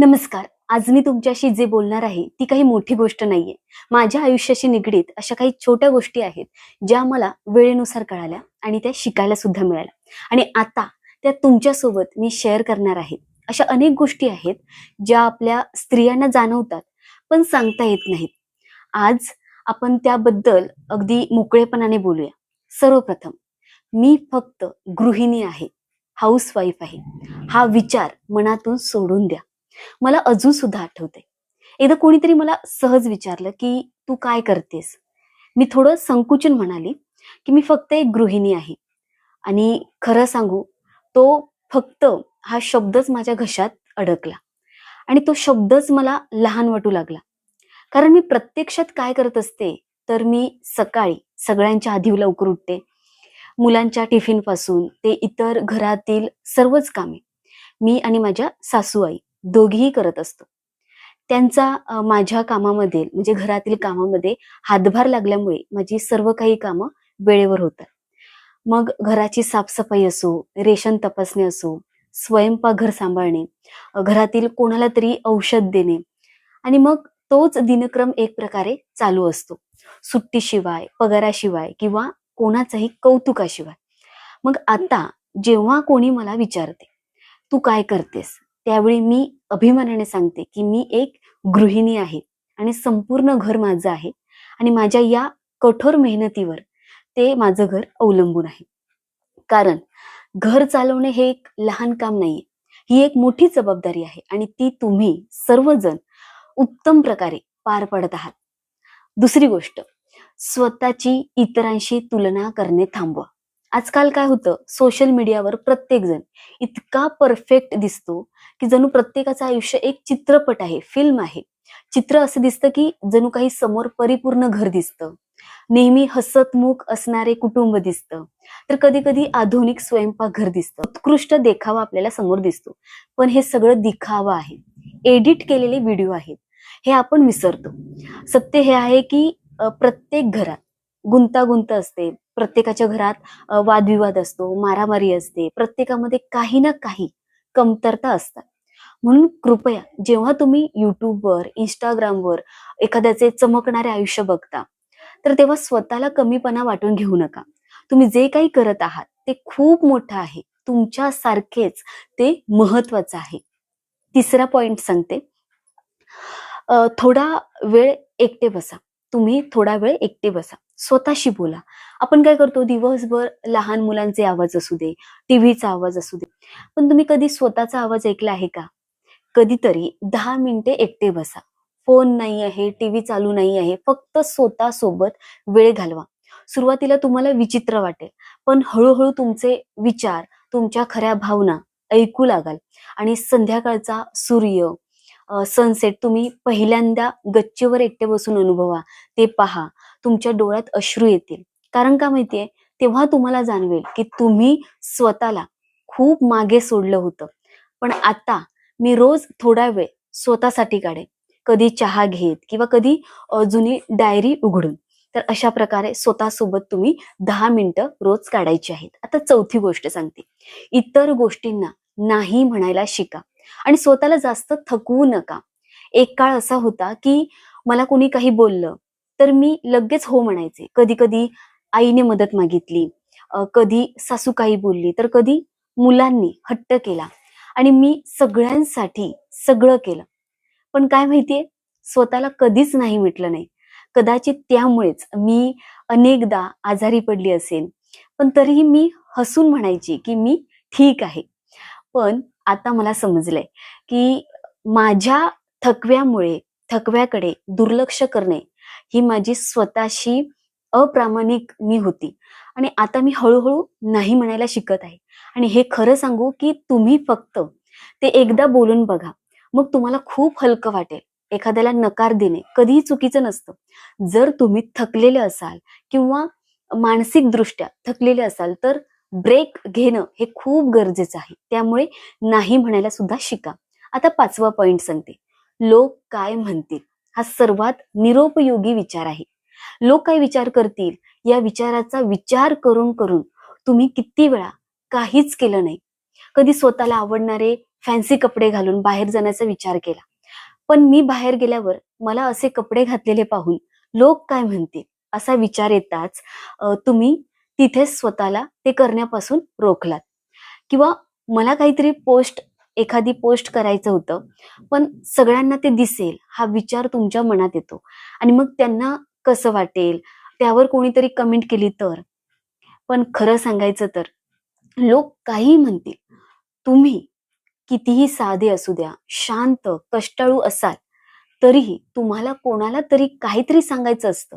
नमस्कार. आज मी तुमच्याशी जे बोलणार आहे ती काही मोठी गोष्ट नाहीये. माझ्या आयुष्याशी निगडीत अशा काही छोट्या गोष्टी आहेत ज्या मला वेळेनुसार कळाल्या आणि त्या शिकायला सुद्धा मिळाल्या. आणि आता त्या तुमच्यासोबत मी शेअर करणार आहे. अशा अनेक गोष्टी आहेत ज्या आपल्या स्त्रियांना जाणवतात पण सांगता येत नाहीत. आज आपण त्याबद्दल अगदी मोकळेपणाने बोलूया. सर्वप्रथम मी फक्त गृहिणी आहे हाऊसवाईफ आहे. हा विचार मनातून सोडून द्या. मला अजून सुद्धा आठवते एकदा कोणीतरी मला सहज विचारलं की तू काय करतेस? मी थोडं संकुचन म्हणाली की मी फक्त एक गृहिणी आहे. आणि खरं सांगू तो फक्त हा शब्दच माझ्या घशात अडकला. आणि तो शब्दच मला लहान वाटू लागला. कारण मी प्रत्यक्षात काय करत असते तर मी सकाळी सगळ्यांच्या आधी लवकर उठते. मुलांच्या टिफिनपासून ते इतर घरातील सर्वच कामे. मी आणि माझ्या सासूआई. दोघीही करत असतो. त्यांचा माझ्या कामामध्ये म्हणजे घरातील कामामध्ये हातभार लागल्यामुळे माझी सर्व काही कामं वेळेवर होतात. मग घराची साफसफाई असो रेशन तपासणी असो स्वयंपाकघर सांभाळणे घरातील कोणाला तरी औषध देणे आणि मग तोच दिनक्रम एक प्रकारे चालू असतो. सुट्टीशिवाय पगाराशिवाय किंवा कोणाचाही कौतुकाशिवाय. मग आता जेव्हा कोणी मला विचारते तू काय करतेस? त्यावेळी मी अभिमानाने सांगते की मी एक गृहिणी आहे आणि संपूर्ण घर माझं आहे आणि माझ्या या कठोर मेहनतीवर ते माझं घर अवलंबून आहे. कारण घर चालवणे हे एक लहान काम नाहीये. ही एक मोठी जबाबदारी आहे आणि ती तुम्ही सर्वजण उत्तम प्रकारे पार पडत आहात. दुसरी गोष्ट स्वतःची इतरांशी तुलना करणे थांबवा. आजकाल काय होतं सोशल मीडियावर प्रत्येकजण इतका परफेक्ट दिसतो की जणू प्रत्येकाचं आयुष्य एक चित्रपट आहे फिल्म आहे. चित्र असं दिसतं की जणू काही समोर परिपूर्ण घर दिसतं. नेहमी हसतमुख असणारे कुटुंब दिसतं. तर कधी कधी आधुनिक स्वयंपाकघर दिसतं. उत्कृष्ट देखावा आपल्याला समोर दिसतो. पण हे सगळं दिखावा आहे. एडिट केलेले व्हिडिओ आहेत. हे आपण विसरतो. सत्य हे आहे की प्रत्येक घरात गुंतागुंत असते. प्रत्येकाच्या घरात वादविवाद असतो मारामारी असते. प्रत्येकामध्ये काही ना काही कमतरता असतात. म्हणून कृपया जेव्हा तुम्ही युट्यूबवर इंस्टाग्रामवर एखाद्याचे चमकणारे आयुष्य बघता तर तेव्हा स्वतःला कमीपणा वाटून घेऊ नका. तुम्ही जे काही करत आहात ते खूप मोठं आहे. तुमच्या सारखेच ते महत्वाचं आहे. तिसरा पॉइंट सांगते. थोडा वेळ एकटे बसा. तुम्ही थोडा वेळ एकटे बसा. स्वतःशी बोला. आपण काय करतो? दिवसभर लहान मुलांचे आवाज असू दे टीव्हीचा आवाज असू दे. पण तुम्ही कधी स्वतःचा आवाज ऐकला आहे का? कधीतरी दहा मिनिटे एकटे बसा. फोन नाही आहे टीव्ही चालू नाही आहे फक्त स्वतः सोबत वेळ घालवा. सुरुवातीला तुम्हाला विचित्र वाटेल पण हळूहळू तुमचे विचार तुमच्या खऱ्या भावना ऐकू लागाल. आणि संध्याकाळचा सूर्य सनसेट तुम्ही पहिल्यांदा गच्चीवर एकटे बसून अनुभवा. ते पहा तुमच्या डोळ्यात अश्रू येतील. कारण का माहितीये? तेव्हा तुम्हाला जाणवेल की तुम्ही स्वतःला खूप मागे सोडलं होतं. पण आता मी रोज थोडा वेळ स्वतःसाठी काढे कधी चहा घेत किंवा कधी जुनी डायरी उघडून. तर अशा प्रकारे स्वतःसोबत तुम्ही दहा मिनिटं रोज काढायची आहेत. आता चौथी गोष्ट सांगते. इतर गोष्टींना नाही म्हणायला शिका. आणि स्वतःला जास्त थकवू नका. एक काळ असा होता की मला कोणी काही बोललं तर मी लगेच हो म्हणायचे. कधी कधी आईने मदत मागितली कधी सासू काही बोलली तर कधी मुलांनी हट्ट केला. आणि मी सगळ्यांसाठी सगळं केलं. पण काय माहितीये स्वतःला कधीच नाही म्हटलं नाही. कदाचित त्यामुळेच मी अनेकदा आजारी पडली असेल पण तरीही मी हसून म्हणायची की मी ठीक आहे. पण आता मला समजलंय की माझ्या थकव्यामुळे थकव्याकडे दुर्लक्ष करणे ही माझी स्वतःशी अप्रामाणिक मी होती. आणि आता मी हळूहळू नाही म्हणायला शिकत आहे. आणि हे खरं सांगू की तुम्ही फक्त ते एकदा बोलून बघा. मग तुम्हाला खूप हलकं वाटेल. एखाद्याला नकार देणे कधीही चुकीचं नसतं. जर तुम्ही थकलेले असाल किंवा मानसिकदृष्ट्या थकलेले असाल तर ब्रेक घेणं हे खूप गरजेचं आहे. त्यामुळे नाही म्हणायला सुद्धा शिका. आता पाचवा पॉइंट सांगते. लोक काय म्हणतील? हा सर्वात निरोपयोगी विचार आहे. लोक काय विचार करतील? या विचाराचा विचार करून करून तुम्ही किती वेळा काहीच केलं नाही. कधी स्वतःला आवडणारे फॅन्सी कपडे घालून बाहेर जाण्याचा विचार केला. पण मी बाहेर गेल्यावर मला असे कपडे घातलेले पाहून लोक काय म्हणतील? असा विचार येताच तुम्ही तिथेच स्वतःला ते करण्यापासून रोखलात. किंवा मला काहीतरी पोस्ट एखादी पोस्ट करायचं होतं पण सगळ्यांना ते दिसेल हा विचार तुमच्या मनात येतो. आणि मग त्यांना कसं वाटेल त्यावर कोणीतरी कमेंट केली तर? पण खरं सांगायचं तर लोक काही म्हणतील तुम्ही कितीही साधे असू द्या शांत कष्टाळू असाल तरीही तुम्हाला कोणाला तरी काहीतरी सांगायचं असतं.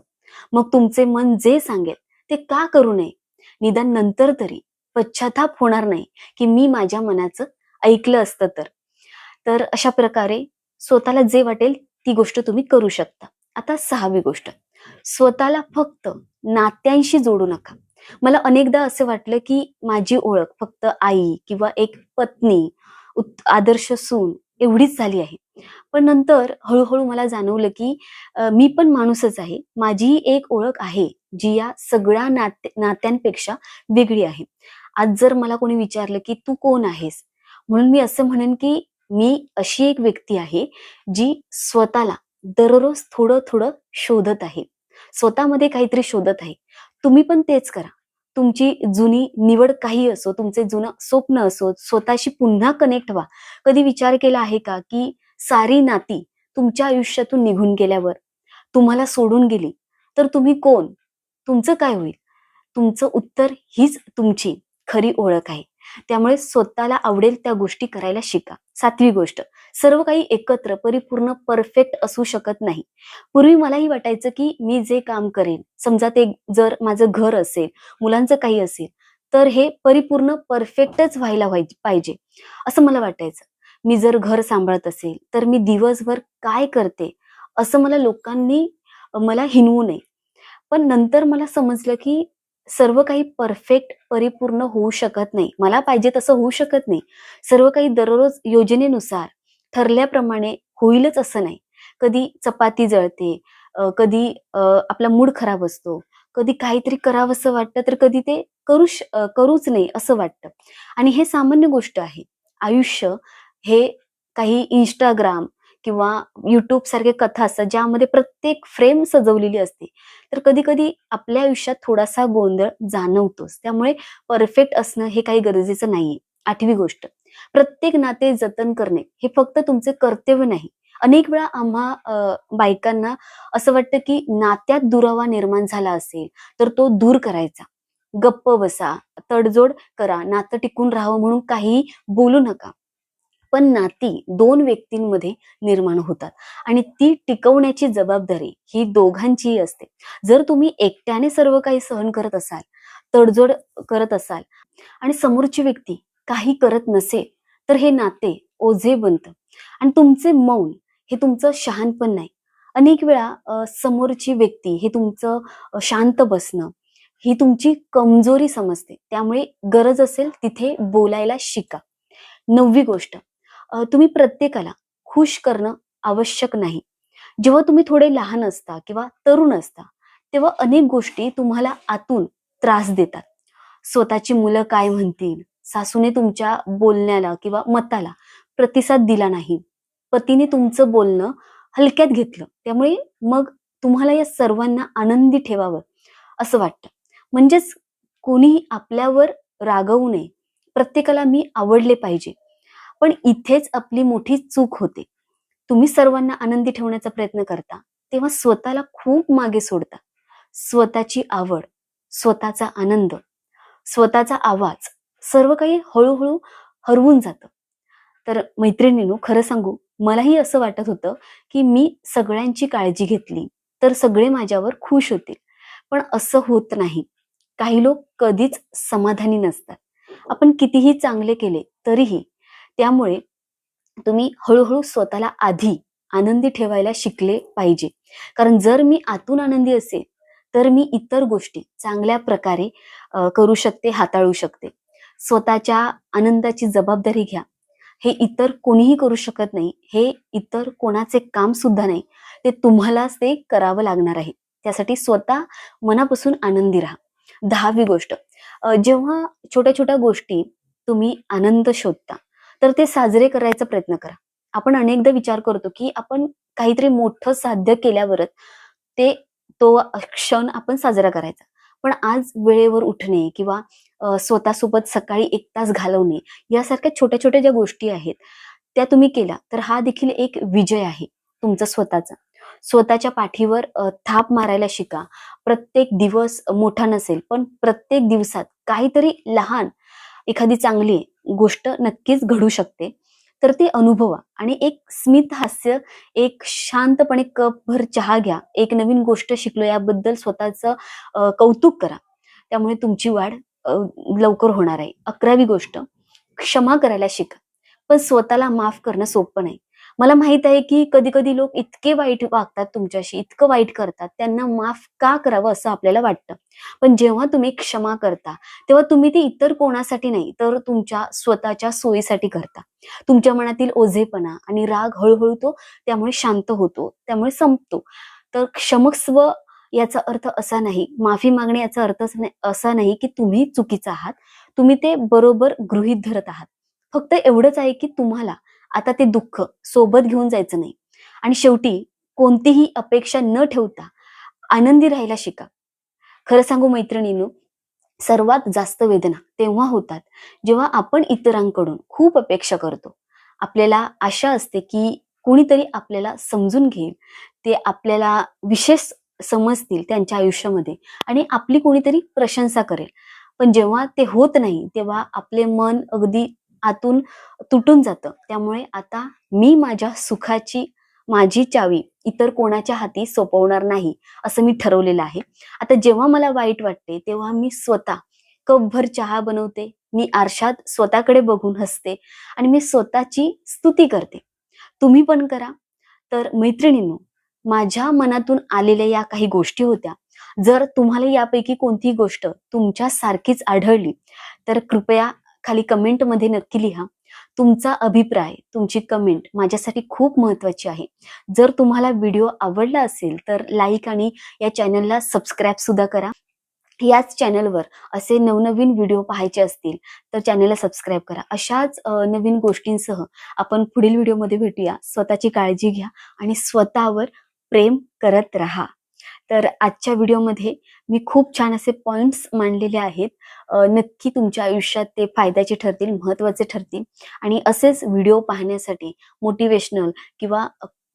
मग तुमचे मन जे सांगेल ते का करू नये? निदान नंतर तरी पश्चाताप होणार नाही की मी माझ्या मनाचं ऐकलं असतं तर. तर अशा प्रकारे स्वतःला जे वाटेल ती गोष्ट तुम्ही करू शकता. आता सहावी गोष्ट. स्वतःला फक्त नात्यांशी जोडू नका. मला अनेकदा असं वाटलं की माझी ओळख फक्त आई किंवा एक पत्नी आदर्श सून एवढीच झाली आहे. पण नंतर हळूहळू मला जाणवलं की मी पण माणूसच आहे. माझीही एक ओळख आहे जी या सगळ्या नाते नात्यांपेक्षा वेगळी आहे. आज जर मला कोणी विचारलं की तू कोण आहेस? म्हणून मी असं म्हणेन की मी अशी एक व्यक्ती आहे जी स्वतःला दररोज थोडं थोडं शोधत आहे. स्वतःमध्ये काहीतरी शोधत आहे. तुम्ही पण तेच करा. तुमची जुनी निवड काही असो तुमचे जुनं स्वप्न असो स्वतःशी पुन्हा कनेक्ट व्हा. कधी विचार केला आहे का की सारी नाती तुमच्या आयुष्यातून निघून गेल्यावर तुम्हाला सोडून गेली तर तुम्ही कोण? तुमचं काय होईल? तुमचं उत्तर हीच तुमची खरी ओळख आहे. त्यामुळे स्वतःला आवडेल त्या गोष्टी करायला शिका. सातवी गोष्ट सर्व काही एकत्र परिपूर्ण परफेक्ट असू शकत नाही. पूर्वी मलाही वाटायचं की मी जे काम करेन समजा ते जर माझं घर असेल मुलांचं काही असेल तर हे परिपूर्ण परफेक्टच व्हायला व्हायचे पाहिजे. असं मला वाटायचं. मी जर घर सांभाळत असेल तर मी दिवसभर काय करते? असं मला लोकांनी मला हिनवू नये. पण नंतर मला समजलं की सर्व काही परफेक्ट परिपूर्ण होऊ शकत नाही. मला पाहिजे तसं होऊ शकत नाही. सर्व काही दररोज योजनेनुसार ठरल्याप्रमाणे होईलच असं नाही. कधी चपाती जळते कधी आपला मूड खराब असतो कधी काहीतरी करावंसं वाटतं तर कधी ते करू करूच नाही असं वाटतं. आणि हे सामान्य गोष्ट आहे. आयुष्य हे काही इंस्टाग्राम किंवा युट्यूब सारखे कथा असतात ज्यामध्ये प्रत्येक फ्रेम सजवलेली असते. तर कधी कधी आपल्या आयुष्यात थोडासा गोंधळ जाणवतोच. त्यामुळे परफेक्ट असणं हे काही गरजेचं नाहीये. आठवी गोष्ट. प्रत्येक नाते जतन करणे हे फक्त तुमचे कर्तव्य नाही. अनेक वेळा आम्हा बायकांना असं वाटतं की नात्यात दुरावा निर्माण झाला असेल तर तो दूर करायचा. गप्प बसा तडजोड करा नातं टिकून राहावं म्हणून काही बोलू नका. पण नाती दोन व्यक्तींमध्ये निर्माण होतात. आणि ती टिकवण्याची जबाबदारी ही दोघांचीही असते. जर तुम्ही एकट्याने सर्व काही सहन करत असाल तडजोड करत असाल आणि समोरची व्यक्ती काही करत नसेल तर हे नाते ओझे बनतं आणि तुमचे मौन हे तुमचं शहाणपण नाही. अनेक वेळा समोरची व्यक्ती हे तुमचं शांत बसणं ही तुमची कमजोरी समजते. त्यामुळे गरज असेल तिथे बोलायला शिका. नववी गोष्ट. तुम्ही प्रत्येकाला खुश करणं आवश्यक नाही. जेव्हा तुम्ही थोडे लहान असता किंवा तरुण असता तेव्हा अनेक गोष्टी तुम्हाला आतून त्रास देतात. स्वतःची मुलं काय म्हणतील सासूने तुमच्या बोलण्याला किंवा मताला प्रतिसाद दिला नाही. पतीने तुमचं बोलणं हलक्यात घेतलं त्यामुळे मग तुम्हाला या सर्वांना आनंदी ठेवावं असं वाटतं. म्हणजेच कोणीही आपल्यावर रागवू नये. प्रत्येकाला मी आवडले पाहिजे. पण इथेच आपली मोठी चूक होते. तुम्ही सर्वांना आनंदी ठेवण्याचा प्रयत्न करता तेव्हा स्वतःला खूप मागे सोडता. स्वतःची आवड स्वतःचा आनंद स्वतःचा आवाज सर्व काही हळूहळू हरवून जातं. तर मैत्रिणीनो खरं सांगू मलाही असं वाटत होतं की मी सगळ्यांची काळजी घेतली तर सगळे माझ्यावर खुश होतील. पण असं होत नाही. काही लोक कधीच समाधानी नसतात. आपण कितीही चांगले केले तरीही त्यामुळे तुम्ही हळूहळू स्वतःला आधी आनंदी ठेवायला शिकले पाहिजे. कारण जर मी आतून आनंदी असेल तर मी इतर गोष्टी चांगल्या प्रकारे करू शकते हाताळू शकते. स्वतःच्या आनंदाची जबाबदारी घ्या. हे इतर कोणीही करू शकत नाही. हे इतर कोणाचे काम सुद्धा नाही. ते तुम्हालाच ते करावं लागणार आहे. त्यासाठी स्वतः मनापासून आनंदी राहा. दहावी गोष्ट. जेव्हा छोट्या छोट्या गोष्टी तुम्ही आनंद शोधता तर ते साजरे करायचा प्रयत्न करा. आपण अनेकदा विचार करतो की आपण काहीतरी मोठं साध्य केल्यावरच ते तो क्षण आपण साजरा करायचा. पण आज वेळेवर उठणे किंवा स्वतःसोबत सकाळी एक तास घालवणे यासारख्या छोट्या छोट्या ज्या गोष्टी आहेत त्या तुम्ही केल्या तर हा देखील एक विजय आहे तुमचा स्वतःचा. स्वतःच्या पाठीवर थाप मारायला शिका. प्रत्येक दिवस मोठा नसेल पण प्रत्येक दिवसात काहीतरी लहान एखादी चांगली गोष्ट नक्कीच घडू शकते. तर ती अनुभवा आणि एक स्मित हास्य एक शांतपणे कपभर चहा घ्या. एक नवीन गोष्ट शिकलो याबद्दल स्वतःचं कौतुक करा. त्यामुळे तुमची वाढ लवकर होणार आहे. अकरावी गोष्ट क्षमा करायला शिका. पण स्वतःला माफ करणं सोपं नाही. मला माहीत आहे की कधी कधी लोक इतके वाईट वागतात तुमच्याशी इतकं वाईट करतात त्यांना माफ का करावं असं आपल्याला वाटतं. पण जेव्हा तुम्ही क्षमा करता तेव्हा तुम्ही ते इतर कोणासाठी नाही तर तुमच्या स्वतःच्या सोयीसाठी करता. तुमच्या मनातील ओझेपणा आणि राग हळूहळू तो त्यामुळे शांत होतो त्यामुळे संपतो. तर क्षमस्व याचा अर्थ असा नाही माफी मागणे याचा अर्थ असा नाही- असा नाही की तुम्ही चुकीचा आहात. तुम्ही ते बरोबर गृहीत धरत आहात. फक्त एवढंच आहे की तुम्हाला आता ते दुःख सोबत घेऊन जायचं नाही. आणि शेवटी कोणतीही अपेक्षा न ठेवता आनंदी राहायला शिका. खरं सांगू मैत्रिणीनो सर्वात जास्त वेदना तेव्हा होतात जेव्हा आपण इतरांकडून खूप अपेक्षा करतो. आपल्याला आशा असते की कुणीतरी आपल्याला समजून घेईल. ते आपल्याला विशेष समजतील त्यांच्या आयुष्यामध्ये आणि आपली कोणीतरी प्रशंसा करेल. पण जेव्हा ते होत नाही तेव्हा आपले मन अगदी आतून तुटून जातं. त्यामुळे आता मी माझ्या सुखाची माझी चावी इतर कोणाच्या हाती सोपवणार नाही असं मी ठरवलेलं आहे. आता जेव्हा मला वाईट वाटते तेव्हा मी स्वतः कपभर चहा बनवते मी आरशात स्वतःकडे बघून हसते आणि मी स्वतःची स्तुती करते. तुम्ही पण करा. तर मैत्रिणींनो माझ्या मनातून आलेल्या या काही गोष्टी होत्या. जर तुम्हाला यापैकी कोणतीही गोष्ट तुमच्या सारखीच आढळली तर कृपया खाली कमेंटमध्ये नक्की लिहा. तुमचा अभिप्राय तुमची कमेंट माझ्यासाठी खूप महत्वाची आहे. जर तुम्हाला व्हिडिओ आवडला असेल तर लाईक आणि या चॅनलला सबस्क्राईब सुद्धा करा. याच चॅनलवर असे नवनवीन व्हिडिओ पाहायचे असतील तर चॅनलला सबस्क्राईब करा. अशाच नवीन गोष्टींसह आपण पुढील व्हिडिओमध्ये भेटूया. स्वतःची काळजी घ्या आणि स्वतःवर प्रेम करत राहा. तर आजच्या व्हिडिओमध्ये मी खूप छान असे पॉइंट्स मांडलेले आहेत. नक्की तुमच्या आयुष्यात ते फायद्याचे ठरतील महत्त्वाचे ठरतील. आणि असेच व्हिडिओ पाहण्यासाठी मोटिवेशनल किंवा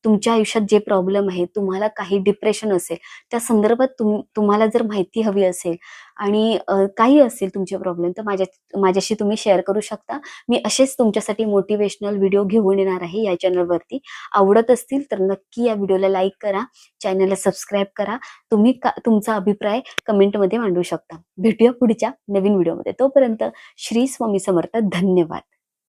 तुमच्या आयुष्यात जे प्रॉब्लेम आहे तुम्हाला काही डिप्रेशन असेल त्या संदर्भात तुम तुम्हाला जर माहिती हवी असेल आणि काही असेल तुमचे प्रॉब्लेम तर माझ्या माझ्याशी तुम्ही शेअर करू शकता. मी असेच तुमच्यासाठी मोटिवेशनल व्हिडिओ घेऊन येणार आहे या चॅनलवरती आवडत असतील तर नक्की या व्हिडिओला लाईक करा. चॅनलला सबस्क्राईब करा. तुम्ही का- तुमचा अभिप्राय कमेंटमध्ये मांडू शकता. भेटूया पुढच्या नवीन व्हिडिओमध्ये तोपर्यंत श्री स्वामी समर्थ. धन्यवाद.